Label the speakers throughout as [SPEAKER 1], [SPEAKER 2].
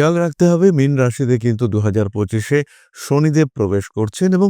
[SPEAKER 1] খেয়াল রাখতে হবে, মিন রাশিতে কিন্তু দু হাজার পঁচিশে শনিদেব প্রবেশ করছেন এবং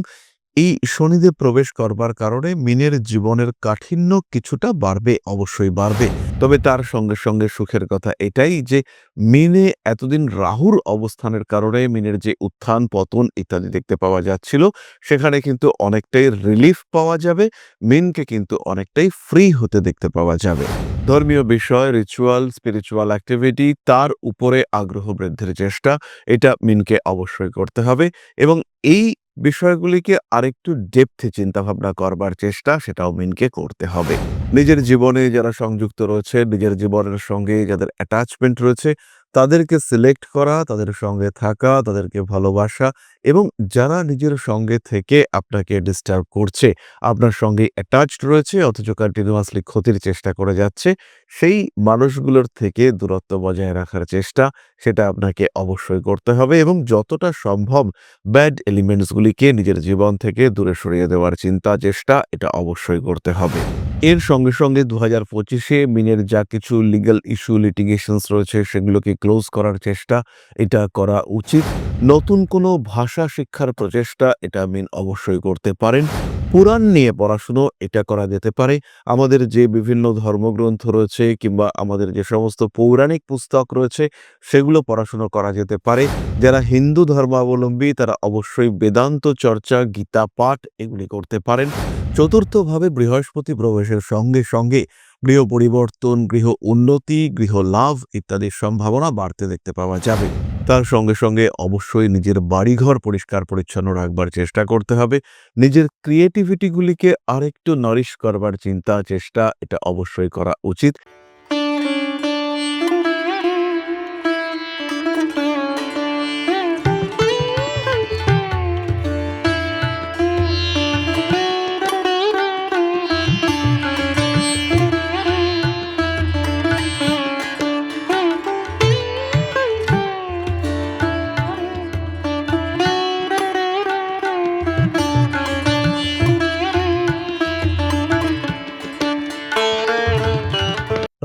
[SPEAKER 1] এই শনিদেব প্রবেশ করবার কারণে মিনের জীবনের কাঠিন্য কিছুটা বাড়বে, অবশ্যই বাড়বে। তবে তার সঙ্গে সঙ্গে সুখের কথা এটাই যে মিনে এতদিন রাহুর অবস্থানের কারণে মিনের যে উত্থান, পতন ইত্যাদি দেখতে পাওয়া যাচ্ছিল, সেখানে কিন্তু অনেকটাই রিলিফ পাওয়া যাবে, মিনকে কিন্তু অনেকটাই ফ্রি হতে দেখতে পাওয়া যাবে। ধর্মীয় বিষয় রিচুয়াল স্পিরিচুয়াল অ্যাক্টিভিটি তার উপরে আগ্রহ বৃদ্ধির চেষ্টা, এটা মিনকে অবশ্যই করতে হবে এবং এই বিষয়গুলিকে আরেকটু ডেপথে চিন্তাভাবনা করবার চেষ্টা, সেটাও মিনকে করতে হবে। নিজের জীবনে যারা সংযুক্ত রয়েছে, নিজের জীবনের সঙ্গে যাদের অ্যাটাচমেন্ট রয়েছে তাদেরকে সিলেক্ট করা, তাদের সঙ্গে থাকা, তাদেরকে ভালোবাসা এবং যারা নিজের সঙ্গে থেকে আপনাকে ডিস্টার্ব করছে, আপনার সঙ্গে অ্যাটাচড রয়েছে, অথচ কন্টিনিউয়াসলি ক্ষতির চেষ্টা করে যাচ্ছে, সেই মানুষগুলোর থেকে দূরত্ব বজায় রাখার চেষ্টা, সেটা আপনাকে অবশ্যই করতে হবে এবং যতটা সম্ভব ব্যাড এলিমেন্টসগুলিকে নিজের জীবন থেকে দূরে সরিয়ে দেওয়ার চিন্তা, চেষ্টা, এটা অবশ্যই করতে হবে। এর সঙ্গে সঙ্গে দু হাজার পঁচিশে মিনের যা কিছু লিগ্যাল ইস্যু লিটিগেশনস রয়েছে, সেগুলোকে ক্লোজ করার চেষ্টা, এটা করা উচিত। নতুন কোনো ভাষা শিক্ষার প্রচেষ্টা, এটা মিন অবশ্যই করতে পারেন। পুরাণ নিয়ে পড়াশুনো, এটা করা যেতে পারে। আমাদের যে বিভিন্ন ধর্মগ্রন্থ রয়েছে, কিংবা আমাদের যে সমস্ত পৌরাণিক পুস্তক রয়েছে, সেগুলো পড়াশুনো করা যেতে পারে। যারা হিন্দু ধর্মাবলম্বী, তারা অবশ্যই বেদান্ত চর্চা, গীতা পাঠ, এগুলি করতে পারেন। চতুর্থভাবে বৃহস্পতি প্রবেশের সঙ্গে সঙ্গে গৃহ পরিবর্তন, গৃহ উন্নতি, গৃহ লাভ ইত্যাদির সম্ভাবনা বাড়তে দেখতে পাওয়া যাবে। তার সঙ্গে সঙ্গে অবশ্যই নিজের বাড়িঘর পরিষ্কার পরিচ্ছন্ন রাখবার চেষ্টা করতে হবে। নিজের ক্রিয়েটিভিটিগুলিকে আরেকটু নারিশ করবার চিন্তা, চেষ্টা, এটা অবশ্যই করা উচিত।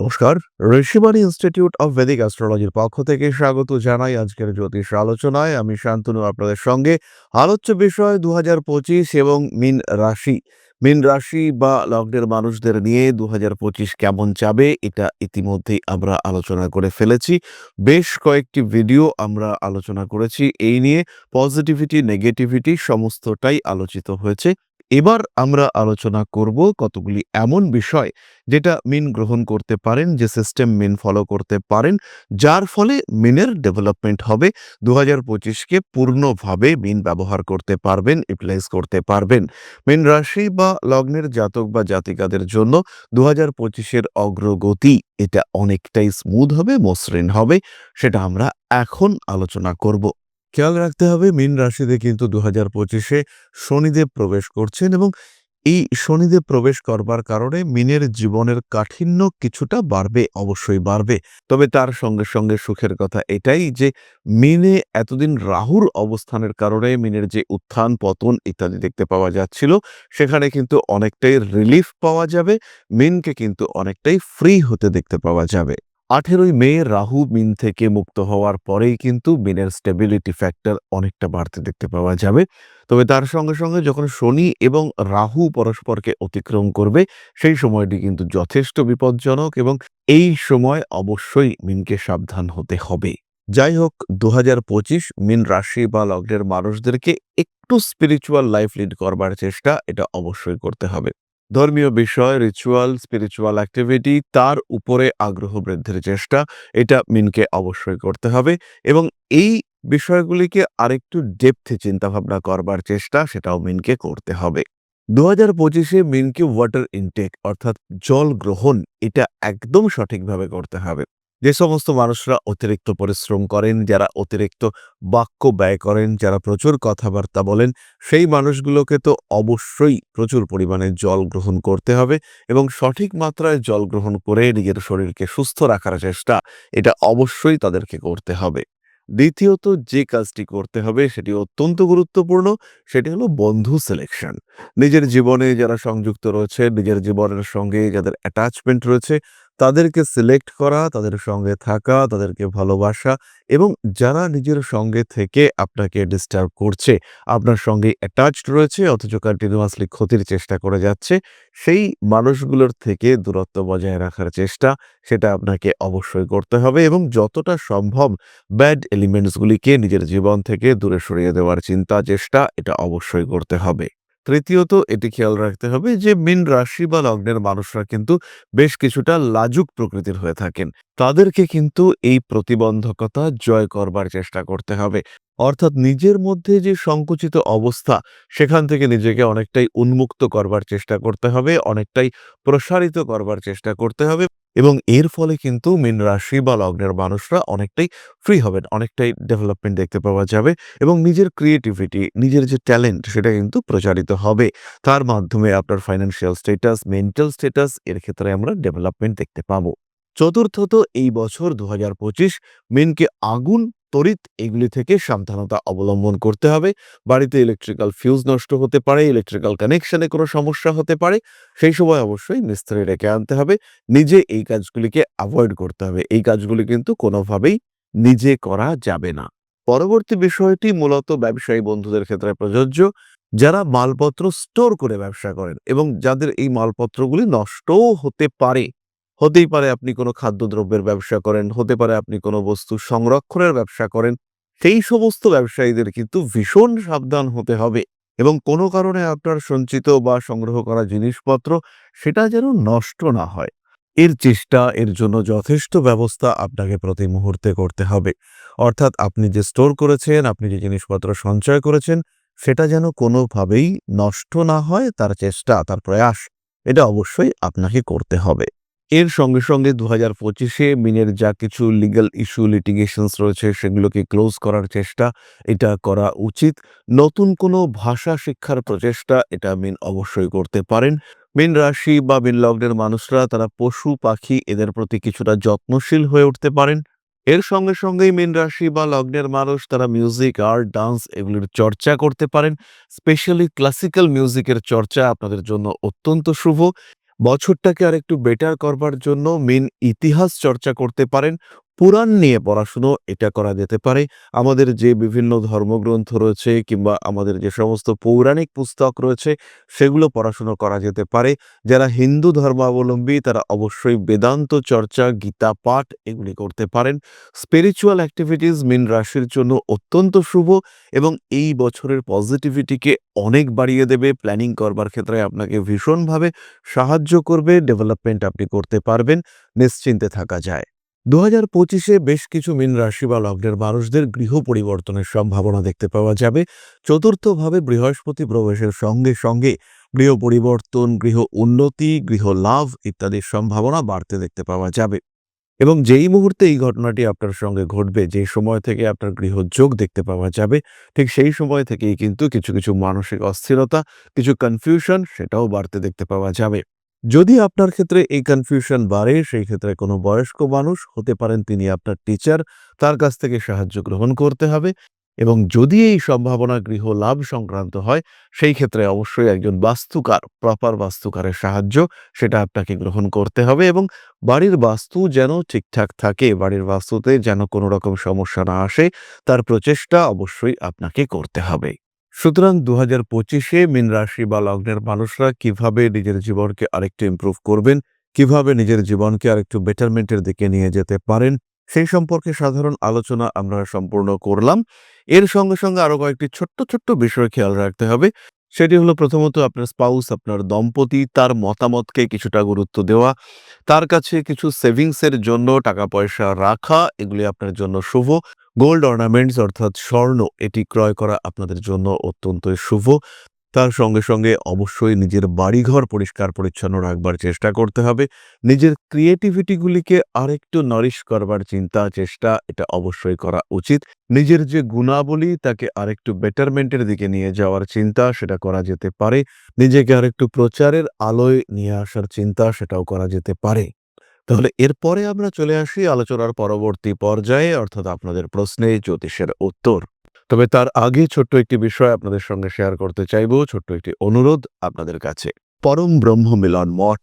[SPEAKER 1] নমস্কার। ঋষিবাণী ইনস্টিটিউট অফ ভেদিক অ্যাস্ট্রোলজির পক্ষ থেকে স্বাগত জানাই আজকের জ্যোতিষ আলোচনায়। আমি শান্তনু, আপনাদের সঙ্গে। আলোচ্য বিষয় দু পঁচিশ এবং মিন রাশি। মিন রাশি বা লগ্নের মানুষদের নিয়ে দু পঁচিশ কেমন যাবে, এটা ইতিমধ্যেই আমরা আলোচনা করে ফেলেছি। বেশ কয়েকটি ভিডিও আমরা আলোচনা করেছি। এই নিয়ে পজিটিভিটি নেগেটিভিটি সমস্তটাই আলোচিত হয়েছে। এবার আমরা আলোচনা করব কতগুলি এমন বিষয় যেটা মিন গ্রহণ করতে পারেন, যে সিস্টেম মিন ফলো করতে পারেন, যার ফলে মিনের ডেভেলপমেন্ট হবে। দু হাজার পঁচিশকে পূর্ণভাবে মিন ব্যবহার করতে পারবেন, ইউটিলাইজ করতে পারবেন। মিন রাশি বা লগ্নের জাতক বা জাতিকাদের জন্য দু হাজার পঁচিশের অগ্রগতি এটা অনেকটাই স্মুথ হবে, মসৃণ হবে, সেটা আমরা এখন আলোচনা করব। খেয়াল রাখতে হবে, মীন রাশিতে কিন্তু দু হাজার পঁচিশে শনিদেব প্রবেশ করছেন এবং এই শনিদেব প্রবেশ করবার কারণে মিনের জীবনের কাঠিন্য কিছুটা বাড়বে, অবশ্যই বাড়বে। তবে তার সঙ্গে সঙ্গে সুখের কথা এটাই যে, মিনে এতদিন রাহুর অবস্থানের কারণে মিনের যে উত্থান, পতন ইত্যাদি দেখতে পাওয়া যাচ্ছিল, সেখানে কিন্তু অনেকটাই রিলিফ পাওয়া যাবে, মিনকে কিন্তু অনেকটাই ফ্রি হতে দেখতে পাওয়া যাবে। আঠেরোই মে রাহু মিন থেকে মুক্ত হওয়ার পরেই কিন্তু মিনের স্টেবিলিটি ফ্যাক্টর অনেকটা বাড়তে দেখতে পাওয়া যাবে। তবে তার সঙ্গে সঙ্গে যখন শনি এবং রাহু পরস্পরকে অতিক্রম করবে, সেই সময়টি কিন্তু যথেষ্ট বিপজ্জনক এবং এই সময় অবশ্যই মিনকে সাবধান হতে হবে। যাই হোক দু পঁচিশ মিন রাশি বা লগ্নের মানুষদেরকে একটু স্পিরিচুয়াল লাইফ লিড করবার চেষ্টা এটা অবশ্যই করতে হবে। ধর্মীয় বিষয় রিচুয়াল স্পিরিচুয়াল অ্যাক্টিভিটি তার উপরে আগ্রহ বৃদ্ধির চেষ্টা, এটা মিনকে অবশ্যই করতে হবে এবং এই বিষয়গুলিকে আরেকটু ডেপথে চিন্তাভাবনা করবার চেষ্টা, সেটাও মিনকে করতে হবে। দু হাজার পঁচিশে মিনকে ওয়াটার ইনটেক অর্থাৎ জল গ্রহণ, এটা একদম সঠিকভাবে করতে হবে। যে সমস্ত মানুষরা অতিরিক্ত পরিশ্রম করেন, যারা অতিরিক্ত বাক্য ব্যয় করেন, যারা প্রচুর কথাবার্তা বলেন, সেই মানুষগুলোকে তো অবশ্যই প্রচুর পরিমাণে জল গ্রহণ করতে হবে এবং সঠিক মাত্রায় জল গ্রহণ করে নিজের শরীরকে সুস্থ রাখার চেষ্টা এটা অবশ্যই তাদেরকে করতে হবে। দ্বিতীয়ত যে কাজটি করতে হবে সেটি অত্যন্ত গুরুত্বপূর্ণ, সেটি হলো বন্ধু সিলেকশন নিজের জীবনে যারা সংযুক্ত রয়েছে, নিজের জীবনের সঙ্গে যাদের অ্যাটাচমেন্ট রয়েছে তাদেরকে সিলেক্ট করা, তাদের সঙ্গে থাকা, তাদেরকে ভালোবাসা এবং যারা নিজের সঙ্গে থেকে আপনাকে ডিস্টার্ব করছে, আপনার সঙ্গে অ্যাটাচড রয়েছে অথচ কন্টিনিউয়াসলি ক্ষতির চেষ্টা করে যাচ্ছে, সেই মানুষগুলোর থেকে দূরত্ব বজায় রাখার চেষ্টা সেটা আপনাকে অবশ্যই করতে হবে এবং যতটা সম্ভব ব্যাড এলিমেন্টসগুলিকে নিজের জীবন থেকে দূরে সরিয়ে দেওয়ার চিন্তা চেষ্টা এটা অবশ্যই করতে হবে। তৃতীয়ত এটি খেয়াল রাখতে হবে যে মীন রাশি বা লগ্নের মানুষরা কিন্তু বেশ কিছুটা লাজুক প্রকৃতির হয়ে থাকেন। তাদেরকে কিন্তু এই প্রতিবন্ধকতা জয় করবার চেষ্টা করতে হবে। অর্থাৎ নিজের মধ্যে যে সংকুচিত অবস্থা সেখান থেকে নিজেকে অনেকটাই উন্মুক্ত করবার চেষ্টা করতে হবে, অনেকটাই প্রসারিত করবার চেষ্টা করতে হবে এবং এর ফলে কিন্তু মীন রাশি বা লগ্নের মানুষরা অনেকটাই ফ্রি হবেন, অনেকটাই ডেভেলপমেন্ট দেখতে পাওয়া যাবে এবং নিজের ক্রিয়েটিভিটি, নিজের যে ট্যালেন্ট সেটা কিন্তু প্রচারিত হবে। তার মাধ্যমে আপনার ফাইন্যান্সিয়াল স্ট্যাটাস, মেন্টাল স্ট্যাটাস এর ক্ষেত্রে আমরা ডেভেলপমেন্ট দেখতে পাবো। চতুর্থত এই বছর পঁচিশ মেনকে আগুন, তড়িৎ এগুলি থেকে সাবধানতা অবলম্বন করতে হবে। বাড়িতে ইলেকট্রিক্যাল ফিউজ নষ্ট হতে পারে, ইলেকট্রিক্যাল কানেকশনে কোনো সমস্যা হতে পারে। সেই সময় অবশ্যই মিস্ত্রি রেখে আনতে হবে। নিজে এই কাজগুলিকে অ্যাভয়েড করতে হবে। এই কাজগুলি কিন্তু কোনোভাবেই নিজে করা যাবে না। পরবর্তী বিষয়টি মূলত ব্যবসায়ী বন্ধুদের ক্ষেত্রে প্রযোজ্য। যারা মালপত্র স্টোর করে ব্যবসা করেন এবং যাদের এই মালপত্রগুলি নষ্টও হতে পারে। হতেই পারে আপনি কোনো খাদ্যদ্রব্যের ব্যবসা করেন, হতে পারে আপনি কোনো বস্তু সংরক্ষণের ব্যবসা করেন। সেই সমস্ত ব্যবসায়ীদের কিন্তু ভীষণ সাবধান হতে হবে এবং কোনো কারণে আপনার সঞ্চিত বা সংগ্রহ করা জিনিসপত্র সেটা যেন নষ্ট না হয়। এর চেষ্টা, এর জন্য যথেষ্ট ব্যবস্থা আপনাকে প্রতি মুহূর্তে করতে হবে। অর্থাৎ আপনি যে স্টোর করেছেন, আপনি যে জিনিসপত্র সঞ্চয় করেছেন, সেটা যেন কোনোভাবেই নষ্ট না হয় তার চেষ্টা, তার প্রয়াস এটা অবশ্যই আপনাকে করতে হবে। এর সঙ্গে, সঙ্গে দু হাজার পঁচিশে মিনের যা কিছু লিগ্যাল ইস্যু, লিটিগেশনস রয়েছে সেগুলোকে ক্লোজ করার চেষ্টা এটা করা উচিত। নতুন কোনো ভাষা শিক্ষার প্রচেষ্টা এটা মীন অবশ্যই করতে পারেন। মীন রাশি বা মীন লগ্নের মানুষরা তারা পশু, পাখি এদের প্রতি কিছুটা যত্নশীল হয়ে উঠতে পারেন। এর সঙ্গে, সঙ্গেই মীন রাশি বা লগ্নের মানুষ তারা মিউজিক, আর্ট, ডান্স এগুলির চর্চা করতে পারেন। স্পেশালি ক্লাসিক্যাল মিউজিকের চর্চা আপনাদের জন্য অত্যন্ত শুভ। বছরটাকে আরেকটু বেটার করবার জন্য মেন ইতিহাস চর্চা করতে পারেন। পুরাণ নিয়ে পড়াশুনো এটা করা যেতে পারে। আমাদের যে বিভিন্ন ধর্মগ্রন্থ রয়েছে কিংবা আমাদের যে সমস্ত পৌরাণিক পুস্তক রয়েছে সেগুলো পড়াশুনো করা যেতে পারে। যারা হিন্দু ধর্মাবলম্বী তারা অবশ্যই বেদান্ত চর্চা, গীতা পাঠ এগুলি করতে পারেন। স্পিরিচুয়াল অ্যাক্টিভিটিস মীন রাশির জন্য অত্যন্ত শুভ এবং এই বছরের পজিটিভিটিকে অনেক বাড়িয়ে দেবে। প্ল্যানিং করবার ক্ষেত্রে আপনাকে ভীষণভাবে সাহায্য করবে। ডেভেলপমেন্ট আপনি করতে পারবেন। নিশ্চিন্তে থাকা যায়। ২০২৫ এ বেশ কিছু মীন রাশি বা লগ্নের মানুষদের গৃহ পরিবর্তনের সম্ভাবনা দেখতে পাওয়া যাবে। চতুর্থভাবে বৃহস্পতি প্রবেশের সঙ্গে, সঙ্গে গৃহ পরিবর্তন, গৃহ উন্নতি, গৃহ লাভ ইত্যাদির সম্ভাবনা বাড়তে দেখতে পাওয়া যাবে। এবং যেই মুহূর্তে এই ঘটনাটি আপনার সঙ্গে ঘটবে, যে সময় থেকে আপনার গৃহযোগ দেখতে পাওয়া যাবে, ঠিক সেই সময় থেকেই কিন্তু কিছু, কিছু মানসিক অস্থিরতা, কিছু কনফিউশন সেটাও বাড়তে দেখতে পাওয়া যাবে। যদি আপনার ক্ষেত্রে এই কনফিউশন বাড়ে সেই ক্ষেত্রে কোনো বয়স্ক মানুষ হতে পারেন তিনি আপনার টিচার, তার কাছ থেকে সাহায্য গ্রহণ করতে হবে এবং যদি এই সম্ভাবনা গৃহ লাভ সংক্রান্ত হয় সেই ক্ষেত্রে অবশ্যই একজন বাস্তুকার, প্রপার বাস্তুকারের সাহায্য সেটা আপনাকে গ্রহণ করতে হবে এবং বাড়ির বাস্তু যেন ঠিকঠাক থাকে, বাড়ির বাস্তুতে যেন কোনো রকম সমস্যা না আসে তার প্রচেষ্টা অবশ্যই আপনাকে করতে হবে। সুতরাং ২০২৫ এ মীন রাশি বা লগ্নের মানুষরা কীভাবে নিজের জীবনকে আরেকটু ইম্প্রুভ করবেন, কীভাবে নিজের জীবনকে আরেকটু বেটারমেন্টের দিকে নিয়ে যেতে পারেন, সেই সম্পর্কে সাধারণ আলোচনা আমরা সম্পূর্ণ করলাম। এর সঙ্গে, সঙ্গে আরও কয়েকটি ছোট্ট, ছোট্ট বিষয় খেয়াল রাখতে হবে। সেটি হলো প্রথমত আপনার স্পাউস, আপনার দম্পতি তার মতামতকে কিছুটা গুরুত্ব দেওয়া, তার কাছে কিছু সেভিংসের জন্য টাকা-পয়সা রাখা এগুলি আপনার জন্য শুভ। গোল্ড অর্নামেন্টস অর্থাৎ স্বর্ণ এটি ক্রয় করা আপনাদের জন্য অত্যন্তই শুভ। তার সঙ্গে, সঙ্গে অবশ্যই নিজের বাড়িঘর পরিষ্কার-পরিচ্ছন্ন রাখবার চেষ্টা করতে হবে। নিজের ক্রিয়েটিভিটিগুলিকে আরেকটু নারিশ করবার চিন্তা, চেষ্টা এটা অবশ্যই করা উচিত। নিজের যে গুণাবলী তাকে আরেকটু বেটারমেন্টের দিকে নিয়ে যাওয়ার চিন্তা সেটা করা যেতে পারে। নিজেকে আরেকটু প্রচারের আলোয় নিয়ে আসার চিন্তা সেটাও করা যেতে পারে। তাহলে এরপরে আমরা চলে আসি আলোচনার পরবর্তী পর্যায়ে অর্থাৎ আপনাদের প্রশ্নে জ্যোতিষের উত্তর। তবে তার আগে ছোট্ট একটি বিষয় আপনাদের সঙ্গে শেয়ার করতে চাইব, ছোট্ট একটি অনুরোধ আপনাদের কাছে। পরম ব্রহ্ম মিলন মঠ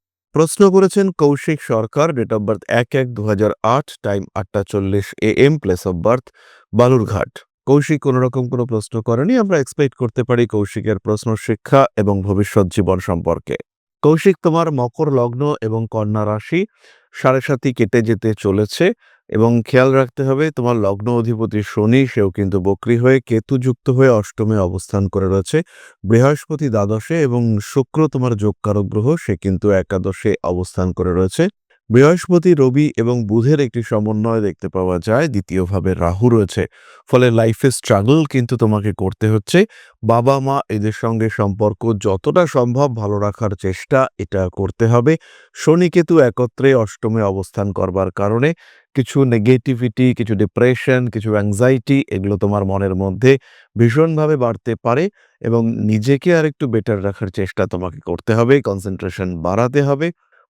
[SPEAKER 1] প্রশ্ন করেছেন, Koushik Sarkar date of birth এক এক দু টাইম আটটা চল্লিশ A M place of birth Balurghat. Koushik কোনো রকম কোনো প্রশ্ন করেনি, আমরা এক্সপেক্ট করতে পারি কৌশিকের প্রশ্ন শিক্ষা এবং ভবিষ্যৎ জীবন সম্পর্কে। কৌশিক তোমার মকর লগ্ন এবং কন্যা রাশি সাড়ে সাথী কেটে যেতে চলেছে। এবং খেয়াল রাখতে হবে, তোমার লগ্ন অধিপতি শনি, সেও কিন্তু বক্রী হয়ে কেতু যুক্ত হয়ে অষ্টমে অবস্থান করে রয়েছে। বৃহস্পতি দ্বাদশে এবং শুক্র তোমার যোগকারক গ্রহ, সে কিন্তু একাদশে অবস্থান করে রয়েছে। বৃহস্পতি, রবি এবং বুধের একটি সমন্বয় দেখতে পাওয়া যায় দ্বিতীয়ভাবে রাহু রয়েছে। ফলে লাইফে স্ট্রাগল কিন্তু তোমাকে করতে হচ্ছে। বাবা মা, এদের সঙ্গে সম্পর্ক যতটা সম্ভব ভালো রাখার চেষ্টা এটা করতে হবে। শনি কেতু একত্রে অষ্টমে অবস্থান করবার কারণে কিছু নেগেটিভিটি কিছু ডিপ্রেশন কিছু অ্যাংজাইটি এগুলো তোমার মনের মধ্যে ভীষণভাবে বাড়তে পারে এবং নিজেকে আর একটু বেটার রাখার চেষ্টা তোমাকে করতে হবে কনসেন্ট্রেশন বাড়াতে হবে,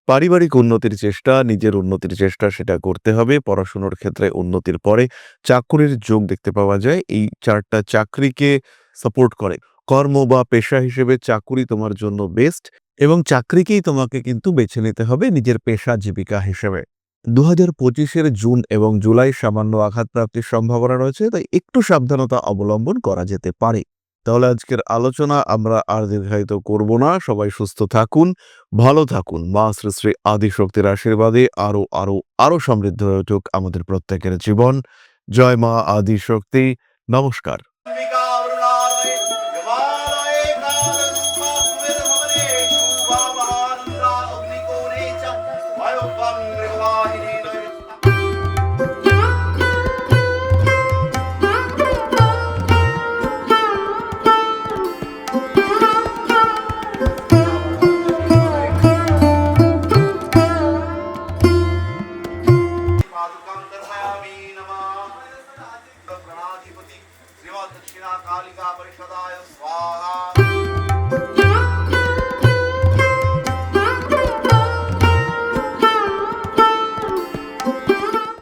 [SPEAKER 1] পারিবারিক উন্নতির চেষ্টা, নিজের উন্নতির চেষ্টা সেটা করতে হবে, পড়াশুনোর ক্ষেত্রে উন্নতির পরে চাকুরির যোগ দেখতে পাওয়া যায়, এই চারটা চাকরিকে সাপোর্ট করে। কর্ম বা পেশা হিসেবে চাকুরি তোমার জন্য বেস্ট এবং চাকরিকেই তোমাকে কিন্তু বেছে নিতে হবে নিজের পেশা জীবিকা হিসেবে। দু হাজার পঁচিশের জুন এবং জুলাই সামান্য আঘাতপ্রাপ্তির সম্ভাবনা রয়েছে, তাই একটু সাবধানতা অবলম্বন করা যেতে পারে। তাহলে আজকের আলোচনা আমরা আর দীর্ঘায়িত করব না। সবাই সুস্থ থাকুন, ভালো থাকুন। মা শ্রী শ্রী আদিশক্তির আশীর্বাদে আরও আরও আরও সমৃদ্ধ হয়ে উঠুক আমাদের প্রত্যেকের জীবন। জয় মা আদিশক্তি। নমস্কার।